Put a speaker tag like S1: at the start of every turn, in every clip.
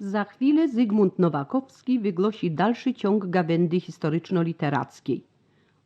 S1: Za chwilę Zygmunt Nowakowski wygłosi dalszy ciąg gawędy historyczno-literackiej.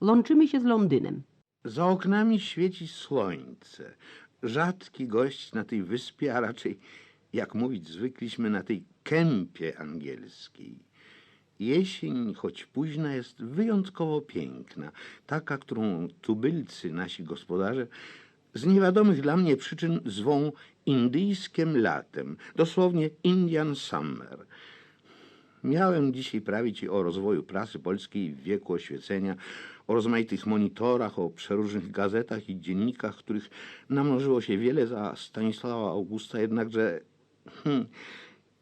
S1: Łączymy się z Londynem.
S2: Za oknami świeci słońce. Rzadki gość na tej wyspie, a raczej, jak mówić zwykliśmy, na tej kępie angielskiej. Jesień, choć późna, jest wyjątkowo piękna. Taka, którą tubylcy, nasi gospodarze, z niewiadomych dla mnie przyczyn zwą indyjskim latem. Dosłownie Indian Summer. Miałem dzisiaj prawić o rozwoju prasy polskiej w wieku oświecenia, o rozmaitych monitorach, o przeróżnych gazetach i dziennikach, których namnożyło się wiele za Stanisława Augusta, jednakże, hmm,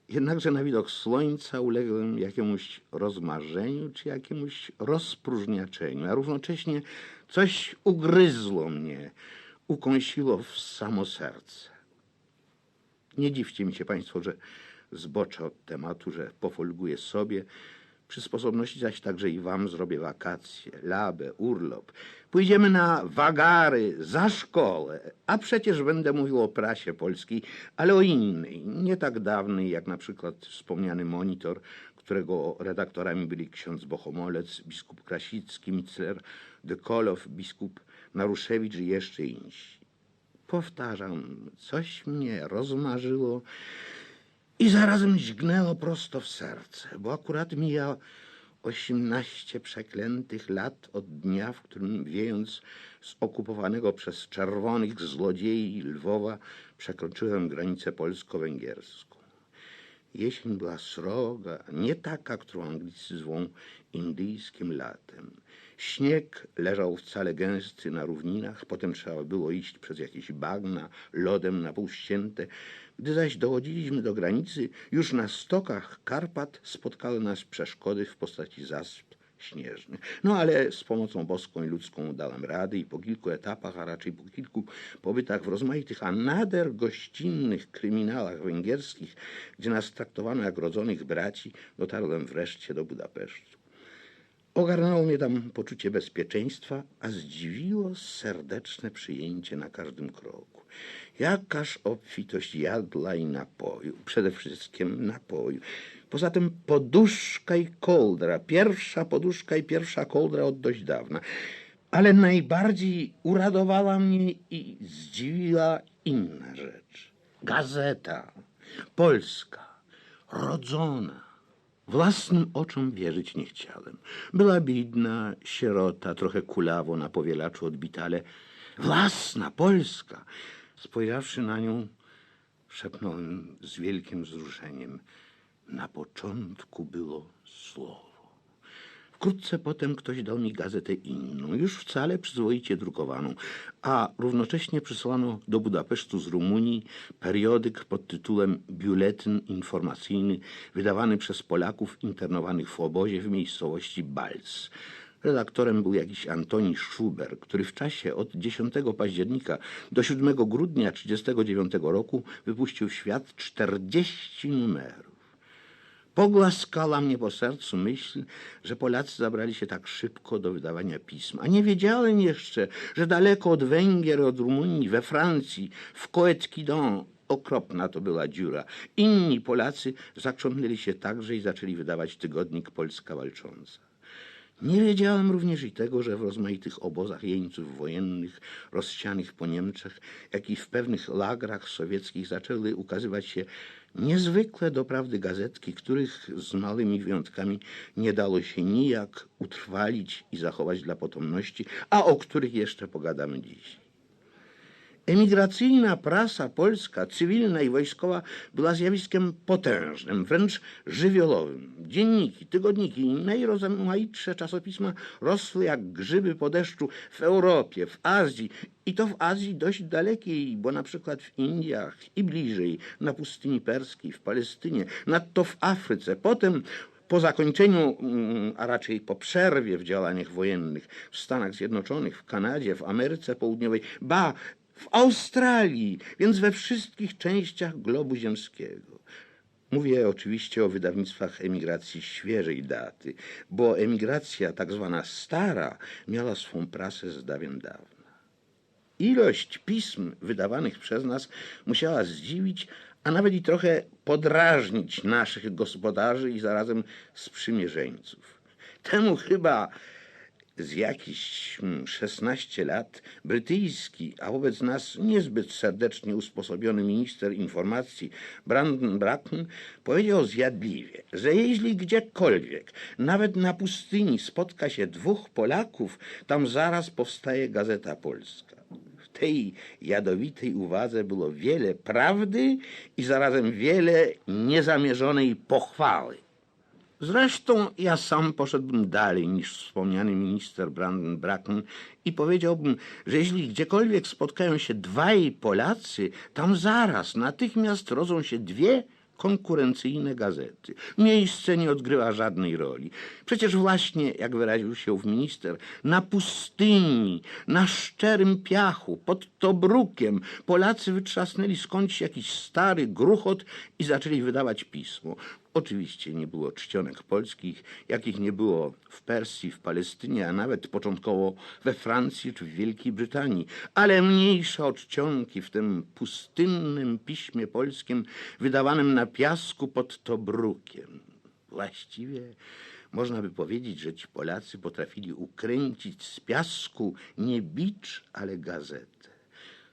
S2: jednakże na widok słońca uległem jakiemuś rozmarzeniu czy jakiemuś rozpróżniaczeniu, a równocześnie coś ugryzło mnie, ukąsiło w samo serce. Nie dziwcie mi się Państwo, że zboczę od tematu, że pofolguję sobie. Przy sposobności zaś także i Wam zrobię wakacje, labę, urlop. Pójdziemy na wagary, za szkołę. A przecież będę mówił o prasie polskiej, ale o innej, nie tak dawnej, jak na przykład wspomniany monitor, którego redaktorami byli ksiądz Bohomolec, biskup Krasicki, Mitzler, de Kolow, biskup Naruszewicz i jeszcze inni. Powtarzam, coś mnie rozmarzyło i zarazem dźgnęło prosto w serce, bo akurat mija osiemnaście przeklętych lat od dnia, w którym wiejąc z okupowanego przez czerwonych złodziei Lwowa przekroczyłem granicę polsko-węgierską. Jesień była sroga, nie taka, którą Anglicy zwą indyjskim latem. Śnieg leżał wcale gęsty na równinach, potem trzeba było iść przez jakieś bagna, lodem na pół ścięte. Gdy zaś dochodziliśmy do granicy, już na stokach Karpat spotkały nas przeszkody w postaci zasp śnieżnych. No ale z pomocą boską i ludzką dałem rady i po kilku etapach, a raczej po kilku pobytach w rozmaitych, a nader gościnnych kryminałach węgierskich, gdzie nas traktowano jak rodzonych braci, dotarłem wreszcie do Budapesztu. Ogarnęło mnie tam poczucie bezpieczeństwa, a zdziwiło serdeczne przyjęcie na każdym kroku. Jakaż obfitość jadła i napoju, przede wszystkim napoju. Poza tym poduszka i kołdra, pierwsza poduszka i pierwsza kołdra od dość dawna. Ale najbardziej uradowała mnie i zdziwiła inna rzecz. Gazeta, polska, rodzona. Własnym oczom wierzyć nie chciałem. Była biedna, sierota, trochę kulawo na powielaczu odbita, ale własna, polska. Spojrzawszy na nią, szepnąłem z wielkim wzruszeniem. Na początku było słowo. Wkrótce potem ktoś dał mi gazetę inną, już wcale przyzwoicie drukowaną, a równocześnie przysłano do Budapesztu z Rumunii periodyk pod tytułem Biuletyn Informacyjny, wydawany przez Polaków internowanych w obozie w miejscowości Balc. Redaktorem był jakiś Antoni Schuber, który w czasie od 10 października do 7 grudnia 1939 roku wypuścił w świat 40 numerów. Pogłaskała mnie po sercu myśl, że Polacy zabrali się tak szybko do wydawania pism. A nie wiedziałem jeszcze, że daleko od Węgier, od Rumunii, we Francji, w Coët-Quidon, okropna to była dziura. Inni Polacy zaczątnęli się także i zaczęli wydawać tygodnik Polska Walcząca. Nie wiedziałem również i tego, że w rozmaitych obozach jeńców wojennych rozsianych po Niemczech, jak i w pewnych lagrach sowieckich zaczęły ukazywać się niezwykle doprawdy gazetki, których z małymi wyjątkami nie dało się nijak utrwalić i zachować dla potomności, a o których jeszcze pogadamy dziś. Emigracyjna prasa polska, cywilna i wojskowa, była zjawiskiem potężnym, wręcz żywiołowym. Dzienniki, tygodniki i najrozmaitsze czasopisma rosły jak grzyby po deszczu w Europie, w Azji i to w Azji dość dalekiej, bo na przykład w Indiach i bliżej, na pustyni perskiej, w Palestynie, nadto w Afryce, potem po zakończeniu, mm, a raczej po przerwie w działaniach wojennych w Stanach Zjednoczonych, w Kanadzie, w Ameryce Południowej, ba, w Australii, więc we wszystkich częściach globu ziemskiego. Mówię oczywiście o wydawnictwach emigracji świeżej daty, bo emigracja tak zwana stara miała swą prasę z dawien dawna. Ilość pism wydawanych przez nas musiała zdziwić, a nawet i trochę podrażnić naszych gospodarzy i zarazem sprzymierzeńców. Temu chyba z jakiś mm, 16 lat brytyjski, a wobec nas niezbyt serdecznie usposobiony minister informacji Brandon Bracken powiedział zjadliwie, że jeśli gdziekolwiek, nawet na pustyni spotka się dwóch Polaków, tam zaraz powstaje Gazeta Polska. W tej jadowitej uwadze było wiele prawdy i zarazem wiele niezamierzonej pochwały. Zresztą ja sam poszedłbym dalej niż wspomniany minister Brandon Bracken i powiedziałbym, że jeśli gdziekolwiek spotkają się dwaj Polacy, tam zaraz, natychmiast rodzą się dwie konkurencyjne gazety. Miejsce nie odgrywa żadnej roli. Przecież właśnie, jak wyraził się ów minister, na pustyni, na szczerym piachu, pod Tobrukiem Polacy wytrzasnęli skądś jakiś stary gruchot i zaczęli wydawać pismo. Oczywiście nie było czcionek polskich, jakich nie było w Persji, w Palestynie, a nawet początkowo we Francji czy w Wielkiej Brytanii, ale mniejsze od czcionki w tym pustynnym piśmie polskim wydawanym na piasku pod Tobrukiem. Właściwie można by powiedzieć, że ci Polacy potrafili ukręcić z piasku nie bicz, ale gazetę.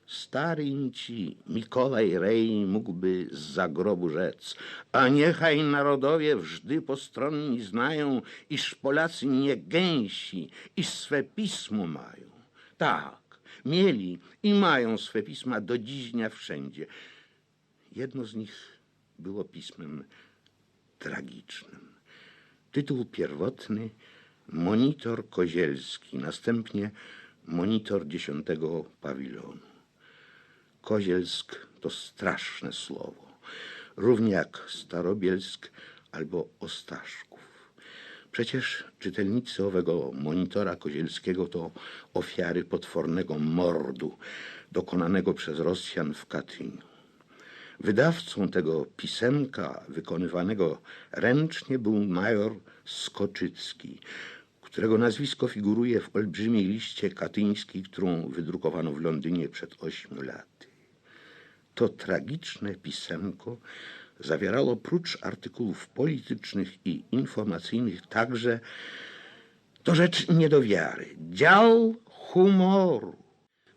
S2: Stary ci Mikołaj Rej mógłby z zagrobu rzec, a niechaj narodowie wżdy postronni znają, iż Polacy nie gęsi, iż swe pismo mają. Tak, mieli i mają swe pisma do dziś dnia wszędzie. Jedno z nich było pismem tragicznym. Tytuł pierwotny Monitor Kozielski, następnie Monitor dziesiątego pawilonu. Kozielsk to straszne słowo, równie jak Starobielsk albo Ostaszków. Przecież czytelnicy owego monitora kozielskiego to ofiary potwornego mordu dokonanego przez Rosjan w Katyniu. Wydawcą tego pisemka wykonywanego ręcznie był major Skoczycki, którego nazwisko figuruje w olbrzymiej liście katyńskiej, którą wydrukowano w Londynie przed ośmiu laty. To tragiczne pisemko zawierało prócz artykułów politycznych i informacyjnych także, to rzecz nie do wiary, dział humoru.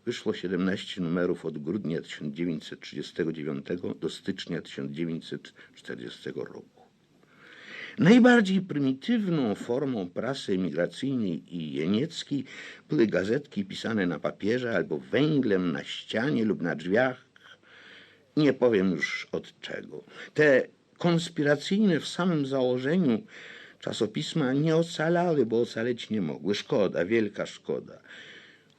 S2: Wyszło 17 numerów od grudnia 1939 do stycznia 1940 roku. Najbardziej prymitywną formą prasy emigracyjnej i jenieckiej były gazetki pisane na papierze albo węglem na ścianie lub na drzwiach. Nie powiem już od czego. Te konspiracyjne w samym założeniu czasopisma nie ocalały, bo ocaleć nie mogły. Szkoda, wielka szkoda.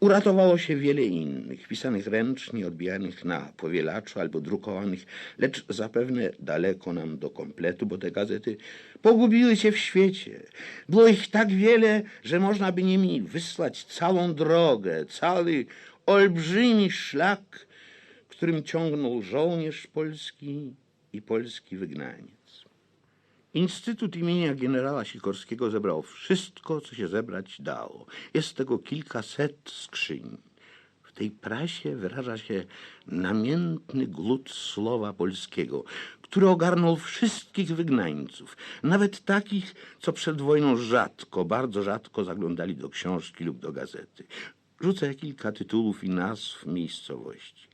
S2: Uratowało się wiele innych, pisanych ręcznie, odbijanych na powielaczu albo drukowanych, lecz zapewne daleko nam do kompletu, bo te gazety pogubiły się w świecie. Było ich tak wiele, że można by nimi wysłać całą drogę, cały olbrzymi szlak, którym ciągnął żołnierz polski i polski wygnaniec. Instytut imienia generała Sikorskiego zebrał wszystko, co się zebrać dało. Jest tego kilkaset skrzyń. W tej prasie wyraża się namiętny glut słowa polskiego, który ogarnął wszystkich wygnańców, nawet takich, co przed wojną rzadko, bardzo rzadko zaglądali do książki lub do gazety. Rzucę kilka tytułów i nazw miejscowości.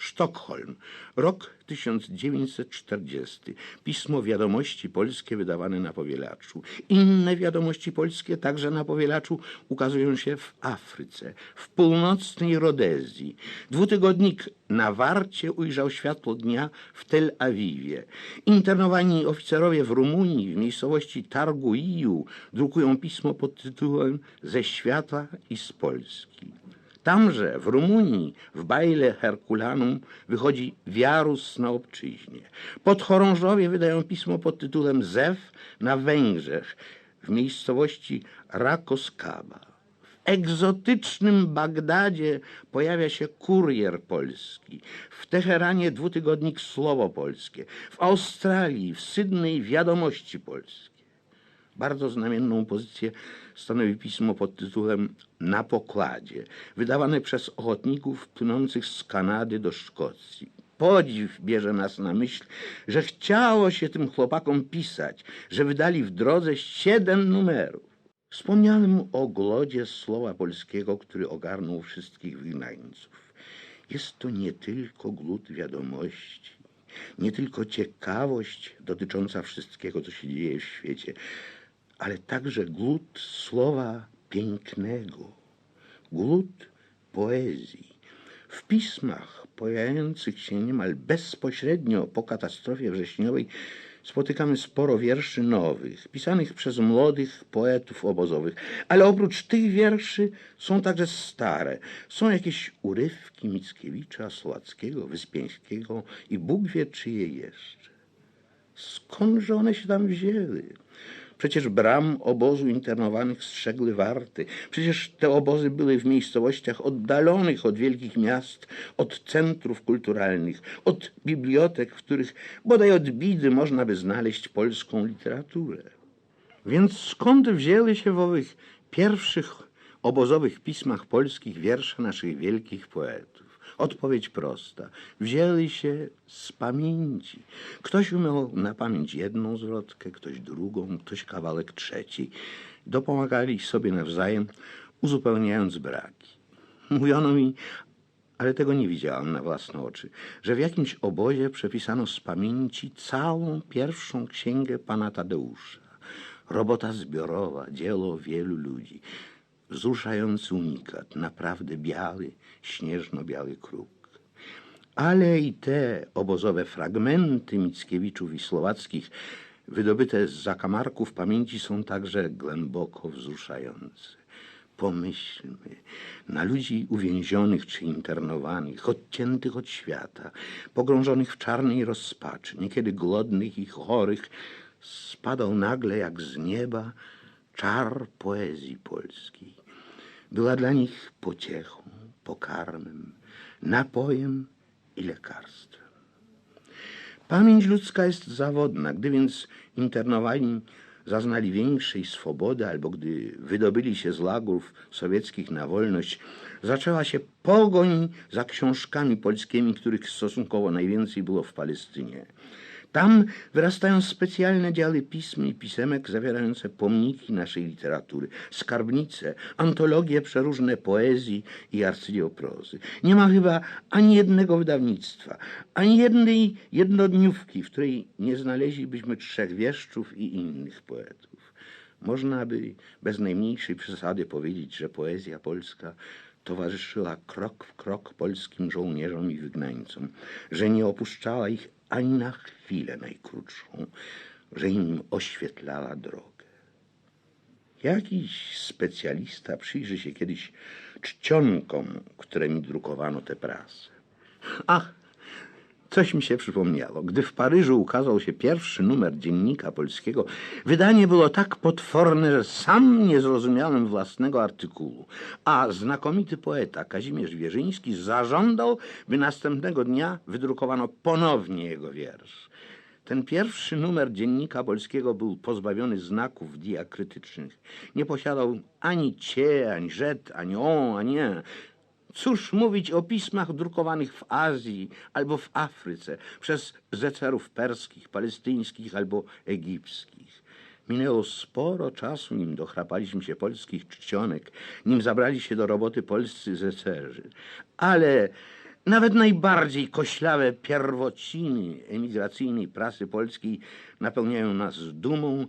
S2: Sztokholm, rok 1940. Pismo Wiadomości Polskie wydawane na powielaczu. Inne wiadomości polskie, także na powielaczu, ukazują się w Afryce, w północnej Rodezji. Dwutygodnik na Warcie ujrzał światło dnia w Tel Awiwie. Internowani oficerowie w Rumunii, w miejscowości Targuiu, drukują pismo pod tytułem Ze świata i z Polski. Tamże, w Rumunii, w Bajle Herkulanum, wychodzi Wiarus na obczyźnie. Podchorążowie wydają pismo pod tytułem Zew na Węgrzech, w miejscowości Rakoskaba. W egzotycznym Bagdadzie pojawia się kurier polski. W Teheranie dwutygodnik Słowo Polskie. W Australii, w Sydney Wiadomości Polskie. Bardzo znamienną pozycję stanowi pismo pod tytułem Na pokładzie, wydawane przez ochotników płynących z Kanady do Szkocji. podziw bierze nas na myśl, że chciało się tym chłopakom pisać, że wydali w drodze siedem numerów. Wspomniałem o głodzie słowa polskiego, który ogarnął wszystkich wygnańców. Jest to nie tylko głód wiadomości, nie tylko ciekawość dotycząca wszystkiego, co się dzieje w świecie, ale także głód słowa pięknego, głód poezji. W pismach pojawiających się niemal bezpośrednio po katastrofie wrześniowej spotykamy sporo wierszy nowych, pisanych przez młodych poetów obozowych, ale oprócz tych wierszy są także stare. Są jakieś urywki Mickiewicza, Słowackiego, Wyspiańskiego i Bóg wie czyje jeszcze. Skądże one się tam wzięły? Przecież bram obozu internowanych strzegły warty. Przecież te obozy były w miejscowościach oddalonych od wielkich miast, od centrów kulturalnych, od bibliotek, w których bodaj od bidy można by znaleźć polską literaturę. Więc skąd wzięły się w owych pierwszych obozowych pismach polskich wiersze naszych wielkich poetów? Odpowiedź prosta. Wzięli się z pamięci. Ktoś umiał na pamięć jedną zwrotkę, ktoś drugą, ktoś kawałek trzeci. Dopomagali sobie nawzajem, uzupełniając braki. Mówiono mi, ale tego nie widziałam na własne oczy, że w jakimś obozie przepisano z pamięci całą pierwszą księgę pana Tadeusza. Robota zbiorowa, dzieło wielu ludzi. Wzruszający unikat, naprawdę biały, śnieżno-biały kruk. Ale i te obozowe fragmenty Mickiewiczów i Słowackich, wydobyte z zakamarków pamięci, są także głęboko wzruszające. Pomyślmy na ludzi uwięzionych czy internowanych, odciętych od świata, pogrążonych w czarnej rozpaczy, niekiedy głodnych i chorych, spadał nagle jak z nieba czar poezji polskiej. Była dla nich pociechą, pokarmem, napojem i lekarstwem. Pamięć ludzka jest zawodna. Gdy więc internowani zaznali większej swobody, albo gdy wydobyli się z lagów sowieckich na wolność, zaczęła się pogoń za książkami polskimi, których stosunkowo najwięcej było w Palestynie. Tam wyrastają specjalne działy pism i pisemek zawierające pomniki naszej literatury, skarbnice, antologie przeróżne poezji i arcydzieł-prozy. Nie ma chyba ani jednego wydawnictwa, ani jednej jednodniówki, w której nie znaleźlibyśmy trzech wieszczów i innych poetów. Można by bez najmniejszej przesady powiedzieć, że poezja polska towarzyszyła krok w krok polskim żołnierzom i wygnańcom, że nie opuszczała ich ani na chwilę najkrótszą, że im oświetlała drogę. Jakiś specjalista przyjrzy się kiedyś czcionkom, którymi drukowano tę prasę. Ach, Coś mi się przypomniało. Gdy w Paryżu ukazał się pierwszy numer dziennika polskiego, wydanie było tak potworne, że sam nie zrozumiałem własnego artykułu. A znakomity poeta Kazimierz Wierzyński zażądał, by następnego dnia wydrukowano ponownie jego wiersz. Ten pierwszy numer dziennika polskiego był pozbawiony znaków diakrytycznych. Nie posiadał ani cie, ani rzet, ani on, ani nie. Cóż mówić o pismach drukowanych w Azji albo w Afryce przez zecerów perskich, palestyńskich albo egipskich. Minęło sporo czasu, nim dochrapaliśmy się polskich czcionek, nim zabrali się do roboty polscy zecerzy. Ale nawet najbardziej koślawe pierwociny emigracyjnej prasy polskiej napełniają nas dumą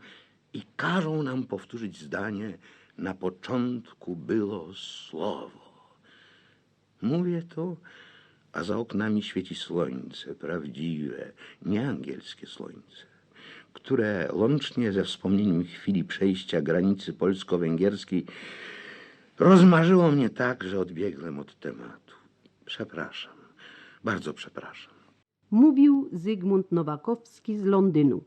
S2: i każą nam powtórzyć zdanie na początku było słowo. Mówię to, a za oknami świeci słońce, prawdziwe, nie angielskie słońce, które łącznie ze wspomnieniem chwili przejścia granicy polsko-węgierskiej rozmarzyło mnie tak, że odbiegłem od tematu. Przepraszam, bardzo przepraszam.
S1: Mówił Zygmunt Nowakowski z Londynu.